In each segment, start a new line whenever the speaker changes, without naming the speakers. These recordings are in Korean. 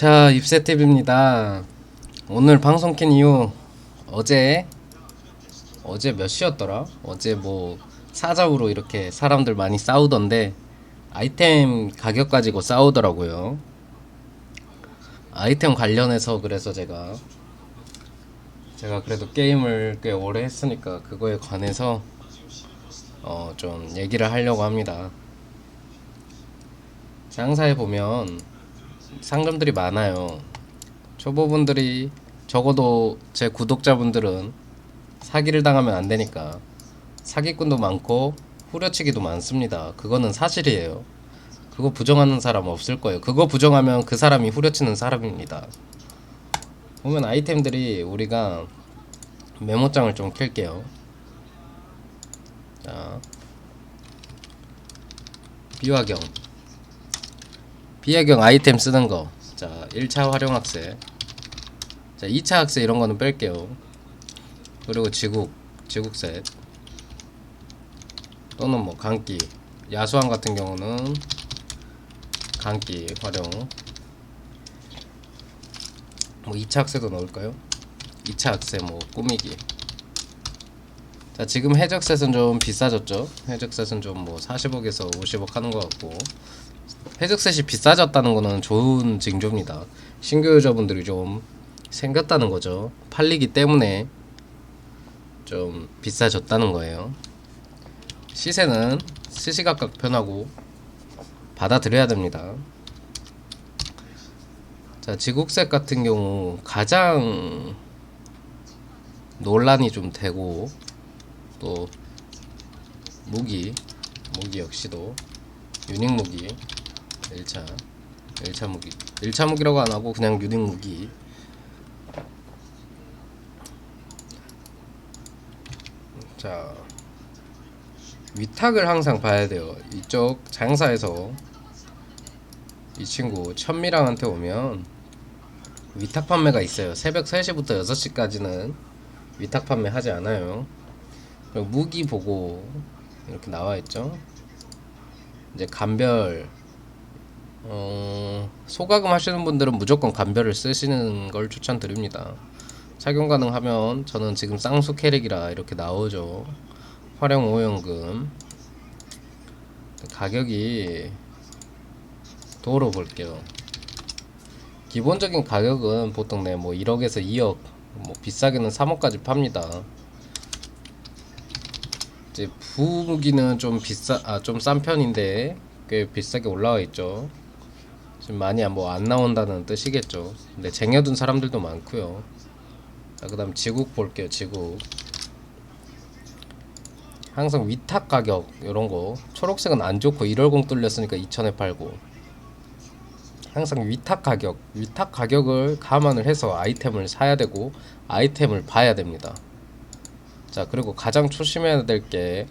자, 입세팁입니다. 오늘 방송 킨 이후 어제 어제 몇 시였더라? 어제 뭐 사자우로 이렇게 사람들 많이 싸우던데 아이템 가격 가지고 싸우더라고요. 아이템 관련해서 그래서 제가 제가 그래도 게임을 꽤 오래 했으니까 그거에 관해서 어 좀 얘기를 하려고 합니다. 장사에 보면 상점들이 많아요. 초보분들이 적어도 제 구독자분들은 사기를 당하면 안 되니까 사기꾼도 많고 후려치기도 많습니다. 그거는 사실이에요. 그거 부정하는 사람 없을 거예요. 그거 부정하면 그 사람이 후려치는 사람입니다. 보면 아이템들이 우리가 메모장을 좀 켤게요. 자, 비화경. 비화경 아이템 쓰는 거. 자, 1차 활용 학세. 자, 2차 학세 이런 거는 뺄게요. 그리고 지국, 지국셋. 또는 뭐 강기. 야수왕 같은 경우는 강기 활용. 뭐 2차 학세도 넣을까요? 2차 학세 뭐 꾸미기. 자, 지금 해적셋은 좀 비싸졌죠? 해적셋은 좀 뭐 40억에서 50억 하는 것 같고. 해적셋이 비싸졌다는 거는 좋은 징조입니다. 신규 유저분들이 좀 생겼다는 거죠. 팔리기 때문에 좀 비싸졌다는 거예요. 시세는 시시각각 변하고 받아들여야 됩니다. 자, 지국색 같은 경우 가장 논란이 좀 되고 또 무기 무기 역시도 유닉 무기 1차 1차 무기. 1차 무기라고 안 하고 그냥 유닉 무기. 자 위탁을 항상 봐야 돼요. 이쪽 장사에서 이 친구 천미랑한테 오면 위탁 판매가 있어요. 새벽 3시부터 6시까지는 위탁 판매 하지 않아요. 그리고 무기 보고 이렇게 나와 있죠. 이제 간별 어, 소가금 하시는 분들은 무조건 간별을 쓰시는 걸 추천드립니다. 착용 가능하면 저는 지금 쌍수 캐릭이라 이렇게 나오죠. 활용 오연금 가격이 도로 볼게요. 기본적인 가격은 보통 네뭐 1억에서 2억, 뭐 비싸게는 3억까지 팝니다. 이제 부무기는 좀 비싸, 아 좀 싼 편인데 꽤 비싸게 올라와 있죠. 지금 많이 뭐 안 나온다는 뜻이겠죠. 근데 쟁여둔 사람들도 많고요. 자, 그다음 지국 볼게요. 지국. 항상 위탁 가격 이런 거 초록색은 안 좋고 1월공 뚫렸으니까 2천에 팔고 항상 위탁 가격 위탁 가격을 감안을 해서 아이템을 사야 되고 아이템을 봐야 됩니다. 자 그리고 가장 조심해야 될 게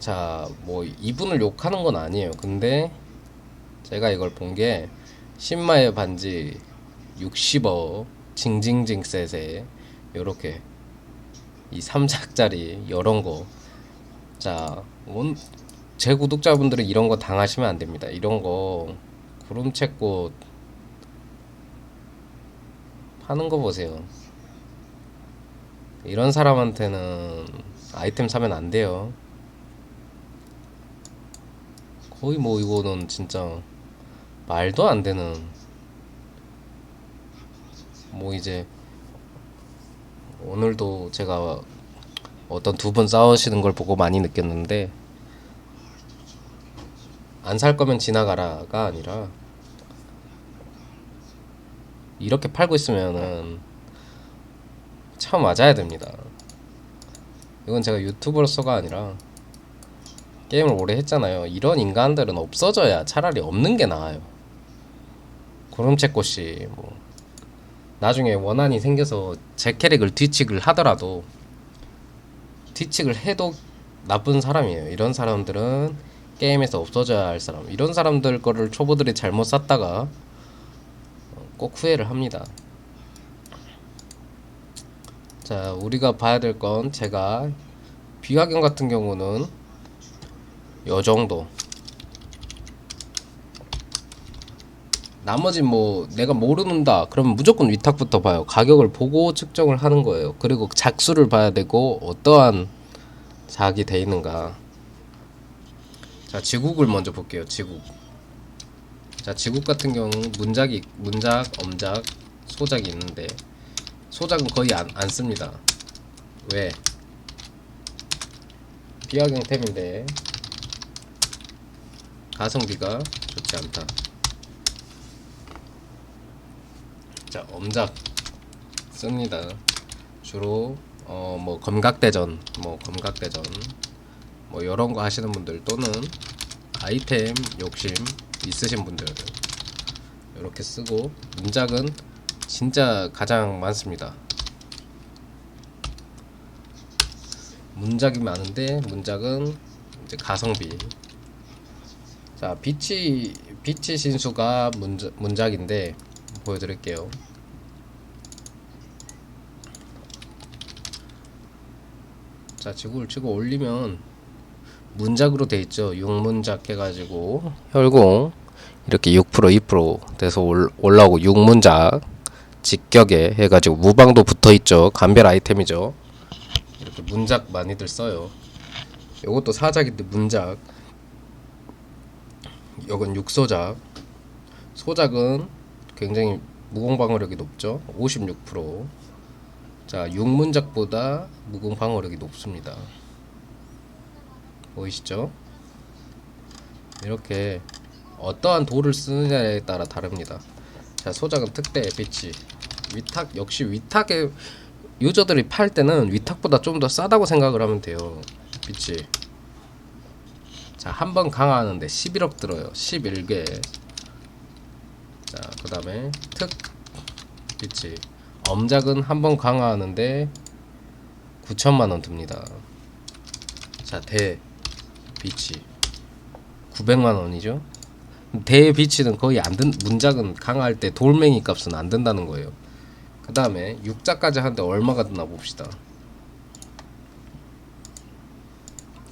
자 뭐 이분을 욕하는 건 아니에요. 근데 제가 이걸 본 게 신마의 반지 60억 징징징 셋에 요렇게 이 3작짜리 이런 거. 자, 원, 제 구독자분들은 이런 거 당하시면 안 됩니다. 이런 거 구름채꽃 파는 거 보세요. 이런 사람한테는 아이템 사면 안 돼요. 거의 뭐 이거는 진짜 말도 안 되는 뭐 이제 오늘도 제가 어떤 두 분 싸우시는 걸 보고 많이 느꼈는데 안 살 거면 지나가라가 아니라 이렇게 팔고 있으면은 참 맞아야 됩니다. 이건 제가 유튜버로서가 아니라 게임을 오래 했잖아요. 이런 인간들은 없어져야 차라리 없는 게 나아요. 구름채꽃이 뭐 나중에 원한이 생겨서 제 캐릭을 뒤칙을 하더라도 뒤칙을 해도 나쁜 사람이에요. 이런 사람들은 게임에서 없어져야 할 사람. 이런 사람들 거를 초보들이 잘못 샀다가 꼭 후회를 합니다. 자, 우리가 봐야 될 건 제가 비화경 같은 경우는 요 정도 나머지 뭐 내가 모르는다 그러면 무조건 위탁부터 봐요. 가격을 보고 측정을 하는 거예요. 그리고 작수를 봐야 되고 어떠한 작이 돼 있는가. 자 지국을 먼저 볼게요 지국. 자 지국 같은 경우 문작이 문작 엄작 소작이 있는데 소작은 거의 안, 안 씁니다. 왜? 비하경템인데 가성비가 좋지 않다 자 엄작 씁니다. 주로 어 뭐 검각대전 뭐 검각대전 뭐 이런 거 하시는 분들 또는 아이템 욕심 있으신 분들 이렇게 쓰고 문작은 진짜 가장 많습니다. 문작이 많은데 문작은 이제 가성비. 자 빛이 빛의 신수가 문작, 문작인데 보여드릴게요. 자 지구를 치고 올리면 문작으로 돼 있죠. 6문작 해가지고 혈공 이렇게 6% 2% 돼서 올, 올라오고 6문작 직격에 해가지고 무방도 붙어 있죠. 감별 아이템이죠. 이렇게 문작 많이들 써요. 요것도 사작인데 문작. 요건 육소작. 소작은 굉장히 무공 방어력이 높죠 56% 자, 6문작보다 무공 방어력이 높습니다. 보이시죠? 이렇게 어떠한 돌을 쓰느냐에 따라 다릅니다. 자, 소작은 특대 빛이 위탁 역시 위탁에 유저들이 팔 때는 위탁보다 좀 더 싸다고 생각을 하면 돼요. 빛이 자, 한 번 강화하는데 11억 들어요. 11개. 자, 그 다음에 특 빛이 엄작은 한 번 강화하는데 9천만 원 듭니다. 자, 대 비치 900만 원이죠. 대 비치는 거의 안 든, 문작은 강화할 때 돌멩이 값은 안 된다는 거예요. 그 다음에 6자까지 하는데 얼마가 드나 봅시다.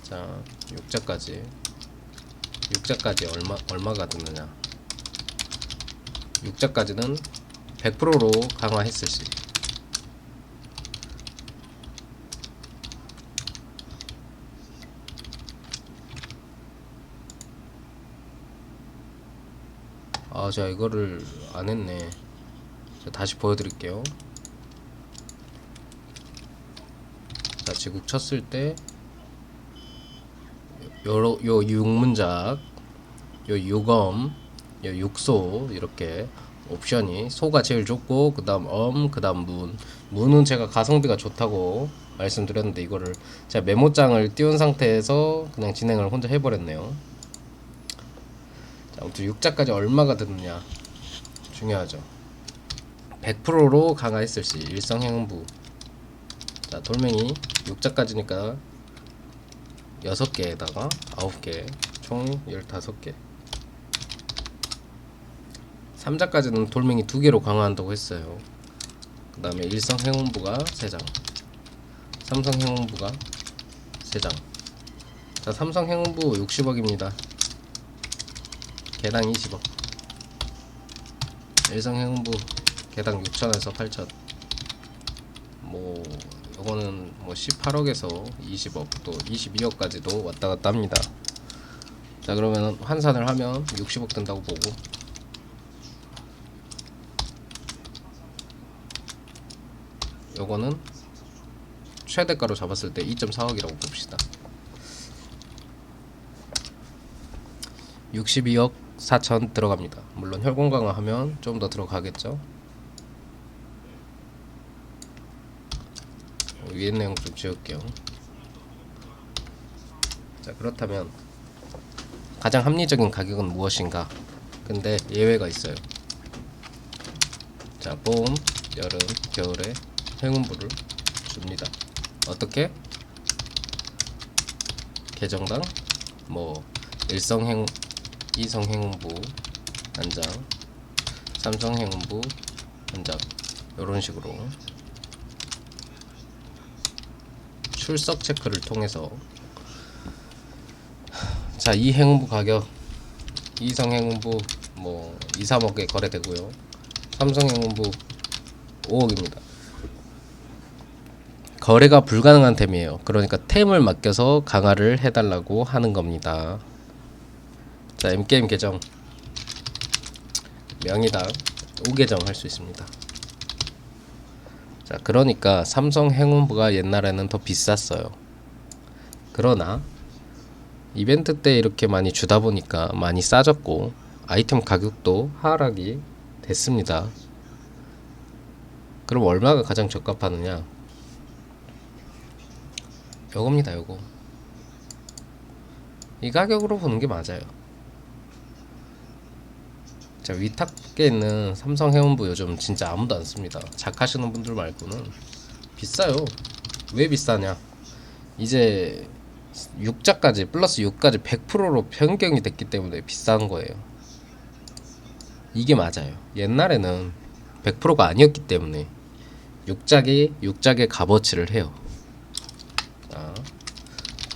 자, 6자까지 6자까지 얼마 얼마가 드느냐? 6자까지는 100%로 강화했을 시 아, 제가 이거를 안 했네. 자, 다시 보여드릴게요. 자, 지국 쳤을 때, 요 육문작, 요 유검, 요 육소, 이렇게 옵션이 소가 제일 좋고 그 다음 엄, 그 다음 문. 문은 제가 가성비가 좋다고 말씀드렸는데 이거를 제가 메모장을 띄운 상태에서 그냥 진행을 혼자 해버렸네요. 자 아무튼 6자까지 얼마가 드느냐? 중요하죠. 100%로 강화했을 시 일성행부. 자 돌멩이 6자까지니까 6개에다가 9개 총 15개 3자까지는 돌멩이 두 개로 강화한다고 했어요. 그 다음에 일성 행운부가 3장, 삼성 행운부가 3장. 자, 삼성 행운부 60억입니다. 개당 20억. 일성 행운부 개당 6천에서 8천. 뭐 이거는 뭐 18억에서 20억 또 22억까지도 왔다 갔다 합니다. 자 그러면 환산을 하면 60억 든다고 보고 요거는 최대가로 잡았을 때 2.4억이라고 봅시다. 62억 4천 들어갑니다. 물론 혈관 강화하면 좀 더 들어가겠죠. 위에 내용 좀 지울게요. 자 그렇다면 가장 합리적인 가격은 무엇인가? 근데 예외가 있어요. 자, 봄, 여름, 겨울에 행운부를 줍니다. 어떻게? 계정당 뭐 일성 행 이성 행운부 한 장, 삼성 행운부 한 장, 이런 식으로 출석 체크를 통해서 자 이 행운부 가격 이성 행운부 뭐 2, 3억에 거래되고요. 삼성 행운부 5억입니다. 거래가 불가능한 템이에요. 그러니까 템을 맡겨서 강화를 해달라고 하는 겁니다. 자, M게임 계정 명의당 5계정 할 수 있습니다. 자, 그러니까 삼성 행운부가 옛날에는 더 비쌌어요. 그러나 이벤트 때 이렇게 많이 주다 보니까 많이 싸졌고 아이템 가격도 하락이 됐습니다. 그럼 얼마가 가장 적합하느냐? 요겁니다, 요거. 이 가격으로 보는 게 맞아요. 자, 위탁에 있는 삼성 해운부 요즘 진짜 아무도 안 씁니다. 작하시는 분들 말고는 비싸요. 왜 비싸냐? 이제 6자까지 플러스 6까지 100%로 변경이 됐기 때문에 비싼 거예요. 이게 맞아요. 옛날에는 100%가 아니었기 때문에 6작이 6작의 값어치를 해요.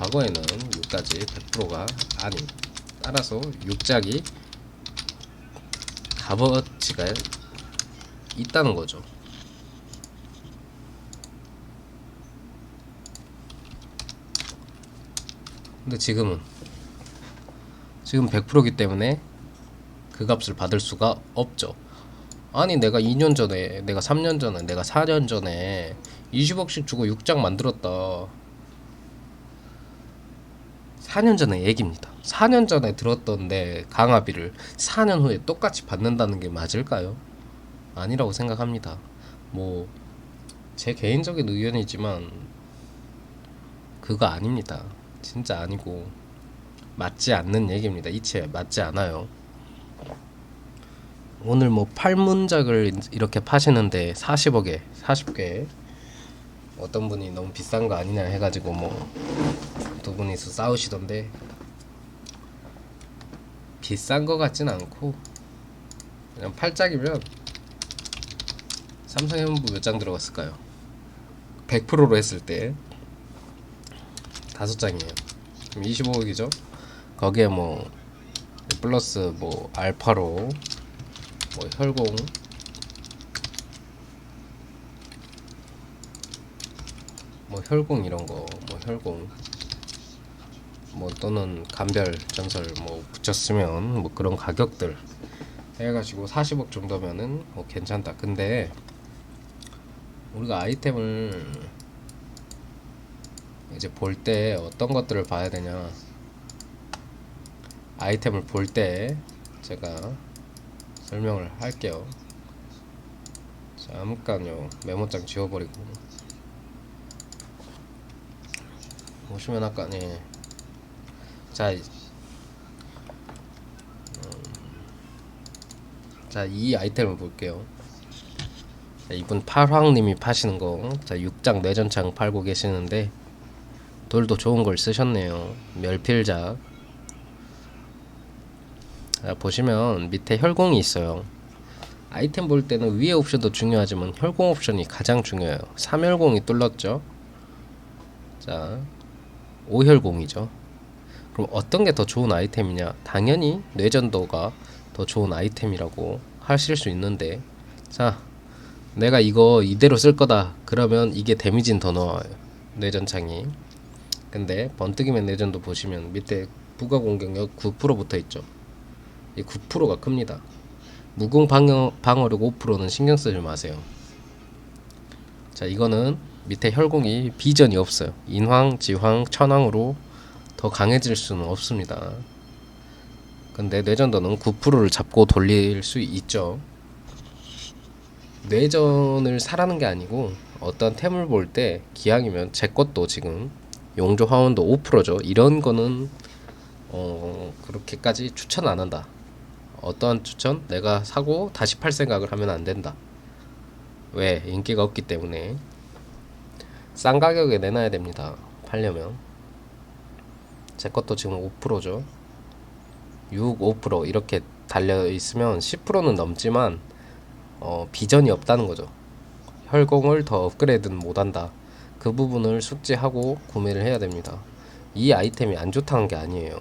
자, 과거에는 6까지 100%가 아닌 따라서 6작이 값어치가 있다는 거죠. 근데 지금은 지금 100%이기 때문에 그 값을 받을 수가 없죠. 아니 내가 2년 전에 내가 3년 전에 내가 4년 전에 20억씩 주고 6장 만들었다. 4년 전의 얘기입니다. 4년 전에 들었던 내 강화비를 4년 후에 똑같이 받는다는 게 맞을까요? 아니라고 생각합니다. 뭐 제 개인적인 의견이지만 그거 아닙니다. 진짜 아니고 맞지 않는 얘기입니다. 이체 맞지 않아요. 오늘 뭐 팔문작을 이렇게 파시는데 40억에 40개 어떤 분이 너무 비싼 거 아니냐 해가지고 뭐 두 분이서 싸우시던데 비싼 거 같진 않고 그냥 팔짝이면 삼성 해운부 몇장 들어갔을까요? 100%로 했을 때 다섯 장이에요. 그럼 25억이죠. 거기에 뭐 플러스 뭐 알파로 뭐 혈공 뭐 혈공 이런 거 뭐 혈공 뭐 또는 감별 전설 뭐 붙였으면 뭐 그런 가격들 해가지고 40억 정도면은 뭐 괜찮다. 근데 우리가 아이템을 이제 볼 때 어떤 것들을 봐야 되냐. 아이템을 볼 때 제가 설명을 할게요. 잠깐요. 메모장 지워버리고 보시면 아까 네. 자, 이- 음, 자, 이 아이템을 볼게요. 자, 이분 팔황님이 파시는 거, 자, 6장 뇌전창 팔고 계시는데, 돌도 좋은 걸 쓰셨네요. 멸필작. 자, 보시면 밑에 혈공이 있어요. 아이템 볼 때는 위에 옵션도 중요하지만 혈공 옵션이 가장 중요해요. 3혈공이 뚫렸죠. 자, 5혈공이죠. 그럼 어떤 게 더 좋은 아이템이냐? 당연히 뇌전도가 더 좋은 아이템이라고 하실 수 있는데, 자, 내가 이거 이대로 쓸 거다. 그러면 이게 데미지는 더 넣어요. 뇌전창이. 근데 번뜩이면 내전도 보시면 밑에 부가 공격력 9% 붙어 있죠. 이 9%가 큽니다. 무공 방어, 방어력 5%는 신경 쓰지 마세요. 자, 이거는 밑에 혈공이 비전이 없어요. 인황, 지황, 천황으로 더 강해질 수는 없습니다. 근데 뇌전도는 9%를 잡고 돌릴 수 있죠. 뇌전을 사라는 게 아니고 어떤 템을 볼 때 기왕이면 제 것도 지금 용조 화원도 5%죠. 이런 거는 어 그렇게까지 추천 안 한다. 어떠한 추천? 내가 사고 다시 팔 생각을 하면 안 된다. 왜? 인기가 없기 때문에 싼 가격에 내놔야 됩니다. 팔려면 제 것도 지금 5%죠. 6, 5% 이렇게 달려 있으면 10%는 넘지만 어, 비전이 없다는 거죠. 혈공을 더 업그레이드는 못한다. 그 부분을 숙지하고 구매를 해야 됩니다. 이 아이템이 안 좋다는 게 아니에요.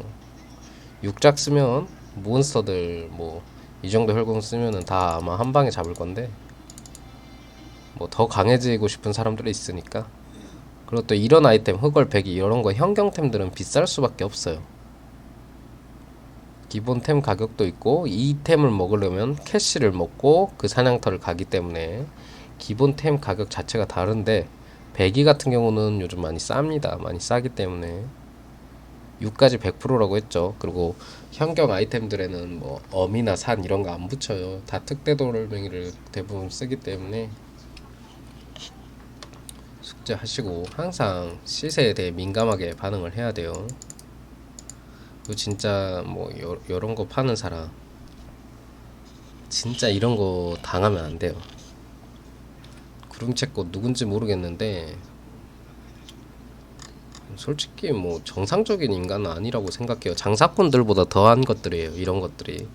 육작 쓰면 몬스터들 뭐 이 정도 혈공 쓰면은 다 아마 한 방에 잡을 건데 뭐 더 강해지고 싶은 사람들이 있으니까 그리고 또 이런 아이템 흑월 배기 이런 거 현경템들은 비쌀 수밖에 없어요 기본템 가격도 있고 이 템을 먹으려면 캐시를 먹고 그 사냥터를 가기 때문에 기본템 가격 자체가 다른데 배기 같은 경우는 요즘 많이 쌉니다 많이 싸기 때문에 6까지 100%라고 했죠. 그리고 현경 아이템들에는 뭐 어미나 산 이런 거 안 붙여요. 다 특대 돌멩이를 대부분 쓰기 때문에 숙제하시고 항상 시세에 대해 민감하게 반응을 해야 돼요. 그리고 진짜 뭐 요, 요런 거 파는 사람 진짜 이런 거 당하면 안 돼요. 구름채꽃 누군지 모르겠는데 솔직히 뭐 정상적인 인간은 아니라고 생각해요. 장사꾼들보다 더한 것들이에요. 이런 것들이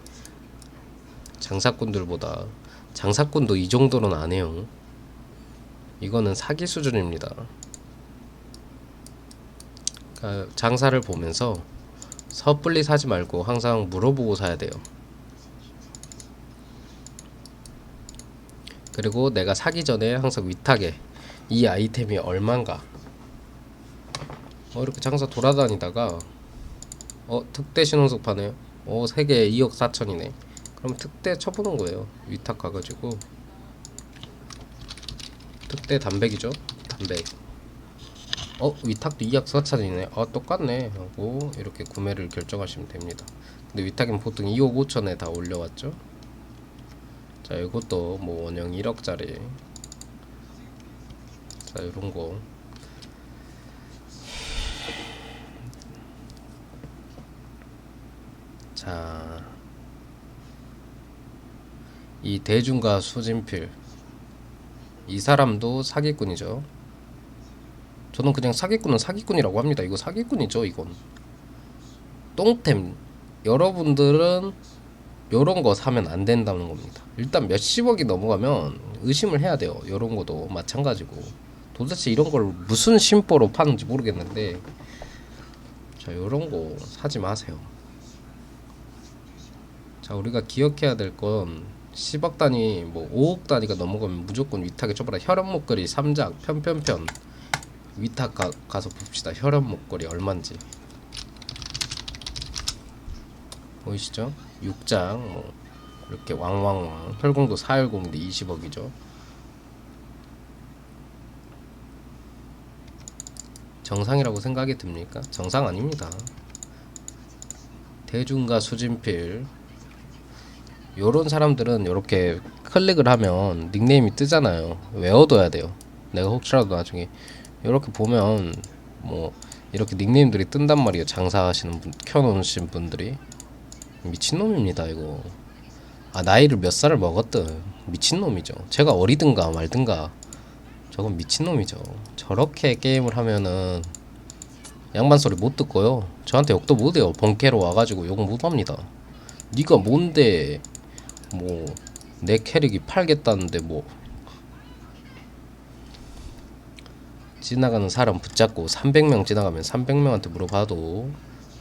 장사꾼들보다 장사꾼도 이 정도는 안 해요. 이거는 사기 수준입니다. 그러니까 장사를 보면서 섣불리 사지 말고 항상 물어보고 사야 돼요. 그리고 내가 사기 전에 항상 위탁에 이 아이템이 얼만가? 어 이렇게 장사 돌아다니다가 어 특대 신혼석 파네요. 어 3개 2억 4천이네. 그럼 특대 쳐보는 거예요. 위탁 가가지고 특대 단백이죠? 단백. 어 위탁도 2억 4천이네. 아 똑같네. 하고 이렇게 구매를 결정하시면 됩니다. 근데 위탁은 보통 2억 5천에 다 올려왔죠? 자 이것도 뭐 원형 1억짜리. 자 요런거. 자, 이 대중가 수진필 이 사람도 사기꾼이죠. 저는 그냥 사기꾼은 사기꾼이라고 합니다. 이거 사기꾼이죠, 이건. 똥템. 여러분들은 요런 거 사면 안 된다는 겁니다. 일단 몇십억이 넘어가면 의심을 해야 돼요. 요런 것도 마찬가지고. 도대체 이런 걸 무슨 심보로 파는지 모르겠는데 자, 요런 거 사지 마세요. 자 우리가 기억해야 될건 10억 단위 뭐 5억 단위가 넘어가면 무조건 위탁에 쳐봐라 혈연 목걸이 3작 편편편 위탁 가, 가서 봅시다. 혈연 목걸이 얼만지. 보이시죠? 6장 뭐 이렇게 왕왕왕. 혈공도 410인데 20억이죠. 정상이라고 생각이 듭니까? 정상 아닙니다. 대중가 수진필 요런 사람들은 요렇게 클릭을 하면 닉네임이 뜨잖아요. 외워둬야 돼요. 내가 혹시라도 나중에 요렇게 보면 뭐 이렇게 닉네임들이 뜬단 말이에요. 장사하시는 분, 켜놓으신 분들이 미친놈입니다 이거. 아 나이를 몇 살을 먹었든 미친놈이죠. 제가 어리든가 말든가 저건 미친놈이죠. 저렇게 게임을 하면은 양반 소리 못 듣고요. 저한테 욕도 못해요. 본캐로 와가지고 욕 못합니다. 네가 뭔데 뭐 내 캐릭이 팔겠다는데 뭐 지나가는 사람 붙잡고 300명 지나가면 300명한테 물어봐도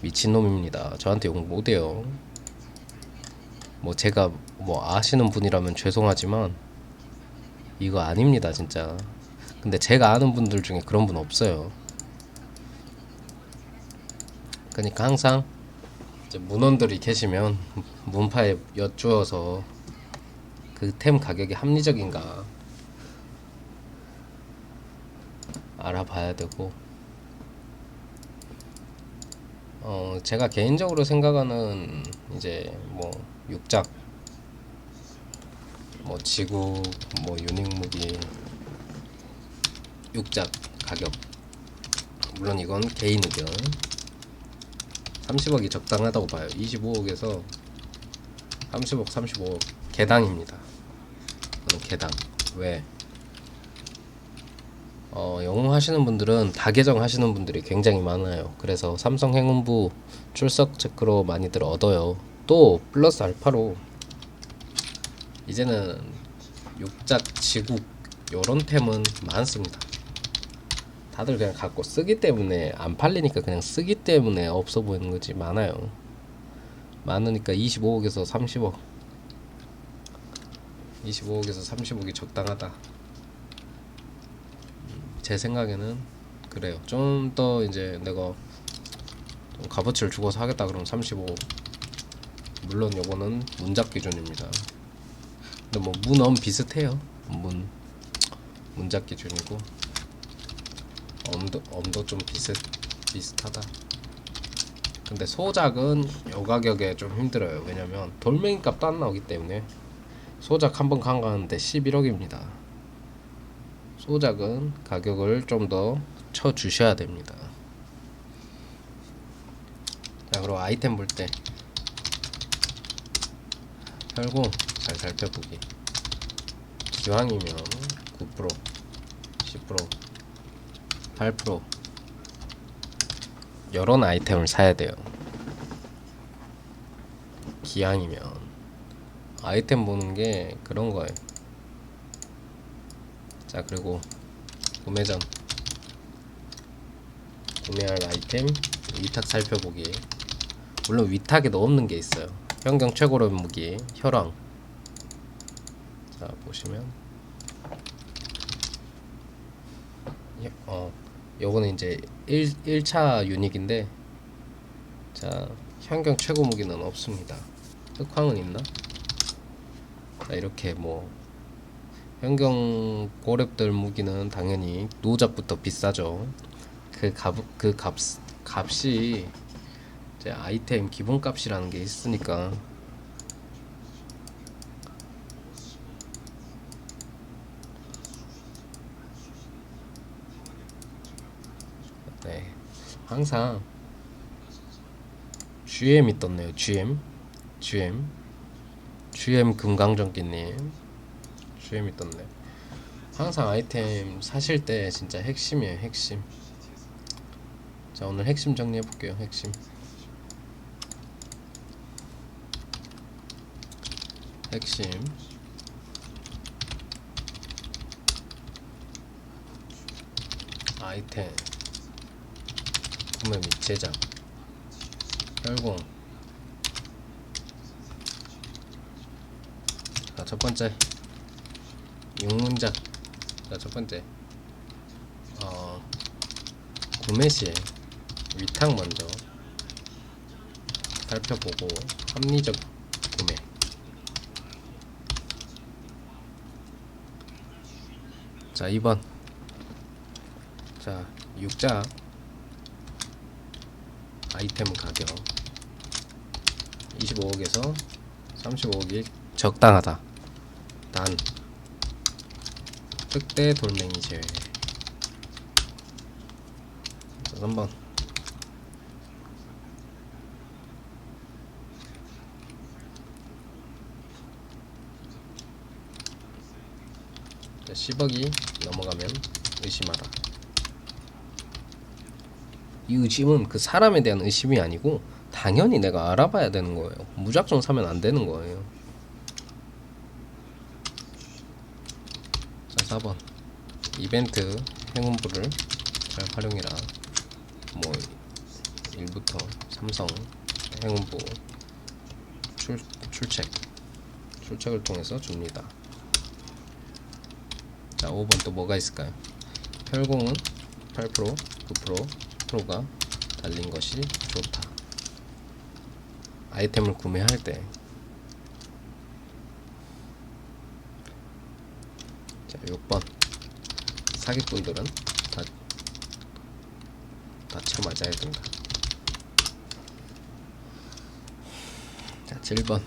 미친놈입니다. 저한테 욕 못해요. 뭐 제가 뭐 아시는 분이라면 죄송하지만 이거 아닙니다 진짜. 근데 제가 아는 분들 중에 그런 분 없어요. 그러니까 항상 이제 문원들이 계시면 문파에 여쭈어서 그 템 가격이 합리적인가 알아봐야 되고. 어 제가 개인적으로 생각하는 이제 뭐 육작 뭐 지구 뭐 유닉 무기 육작 가격. 물론 이건 개인 의견 30억이 적당하다고 봐요. 25억에서 30억, 35억 개당입니다. 개당. 왜? 어, 영웅 하시는 분들은 다계정 하시는 분들이 굉장히 많아요. 그래서 삼성 행운부 출석 체크로 많이들 얻어요. 또 플러스 알파로 이제는 육작, 지국 요런 템은 많습니다. 다들 그냥 갖고 쓰기 때문에 안 팔리니까 그냥 쓰기 때문에 없어 보이는 거지 많아요. 많으니까 25억에서 30억 25억에서 30억이 적당하다. 음, 제 생각에는 그래요. 좀 더 이제 내가 좀 값어치를 주고서 하겠다 그러면 35. 물론 요거는 문작 기준입니다. 근데 뭐 문엄 비슷해요. 문 문작 기준이고 엄도 엄도 좀 비슷 비슷하다. 근데 소작은 요 가격에 좀 힘들어요. 왜냐면 돌멩이 값도 안 나오기 때문에 소작 한번 강가하는데 11억입니다. 소작은 가격을 좀 더 쳐 주셔야 됩니다. 자, 그리고 아이템 볼 때 혈공 잘 살펴보기. 기왕이면 9%, 10%, 8% 이런 아이템을 사야 돼요. 기왕이면 아이템 보는 게 그런 거예요. 자 그리고 구매 전 구매할 아이템 위탁 살펴보기. 물론 위탁에도 없는 게 있어요. 현경 최고로 무기 혈왕. 자 보시면 예, 어 요거는 이제 1, 1차 유닉인데 자 현경 최고 무기는 없습니다 흑황은 있나? 자 이렇게 뭐 현경 고렙들 무기는 당연히 노잡부터 비싸죠 그 값, 그 값, 값이 이제 아이템 기본값이라는 게 있으니까 네 항상 GM이 떴네요. GM GM GM 금강전기님. GM이 떴네. 항상 아이템 사실 때 진짜 핵심이에요 핵심. 자 오늘 핵심 정리해 볼게요 핵심. 핵심. 아이템 구매 및 제작 혈공 자 첫 번째. 육문작 자 첫 번째. 어 구매 시에 위탁 먼저 살펴보고 합리적 구매. 자 2번. 자 육자 아이템 가격. 25억에서 35억이 적당하다. 단. 특대 돌멩이 제외. 자 3번. 자 10억이 넘어가면 의심하라 이 의심은 그 사람에 대한 의심이 아니고 당연히 내가 알아봐야 되는 거예요. 무작정 사면 안 되는 거예요. 자, 4번. 이벤트 행운부를 잘 활용해라. 뭐 1부터 삼성 행운부 출, 출첵 출첵을 통해서 줍니다. 자, 5번 또 뭐가 있을까요? 혈공은 8%, 9%, 10%가 달린 것이 좋다. 아이템을 구매할 때 자, 6번 사기꾼들은 다, 다 쳐맞아야 된다. 자, 7번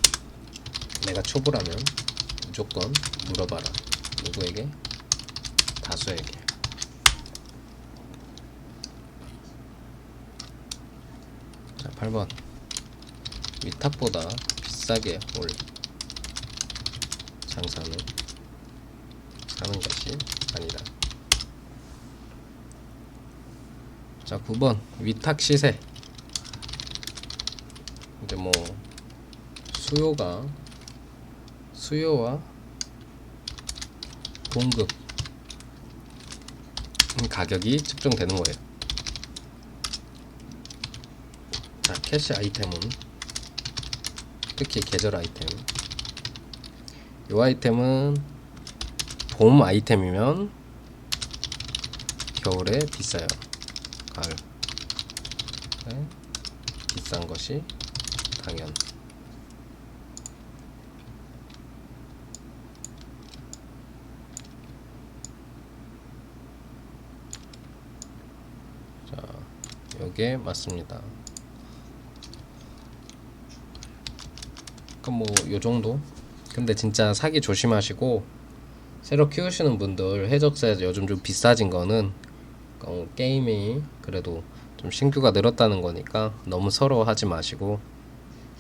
내가 초보라면 무조건 물어봐라. 누구에게? 다수에게. 자, 8번 위탁보다 비싸게 올 장사는 사는 것이 아니다. 자, 9번 위탁 시세. 이제 뭐 수요가 수요와 공급 음, 가격이 측정되는 거예요. 자, 캐시 아이템은 특히 계절 아이템 이 아이템은 봄 아이템이면 겨울에 비싸요. 가을. 네. 비싼 것이 당연. 자, 요게 맞습니다. 그럼 뭐요 정도? 근데 진짜 사기 조심하시고 새로 키우시는 분들 해적세 요즘 좀 비싸진 거는 어, 게임이 그래도 좀 신규가 늘었다는 거니까 너무 서러워하지 마시고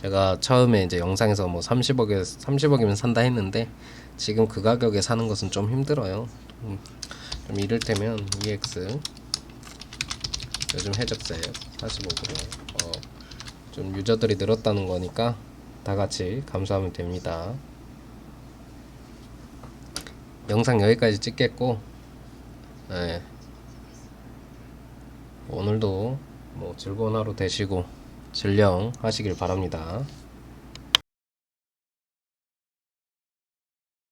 제가 처음에 이제 영상에서 뭐 30억에 30억이면 산다 했는데 지금 그 가격에 사는 것은 좀 힘들어요. 음, 좀 이를테면 EX 요즘 해적세 45%. 어, 좀 유저들이 늘었다는 거니까 다 같이 감수하면 됩니다. 영상 여기까지 찍겠고, 네. 오늘도 뭐 즐거운 하루 되시고, 질령 하시길 바랍니다.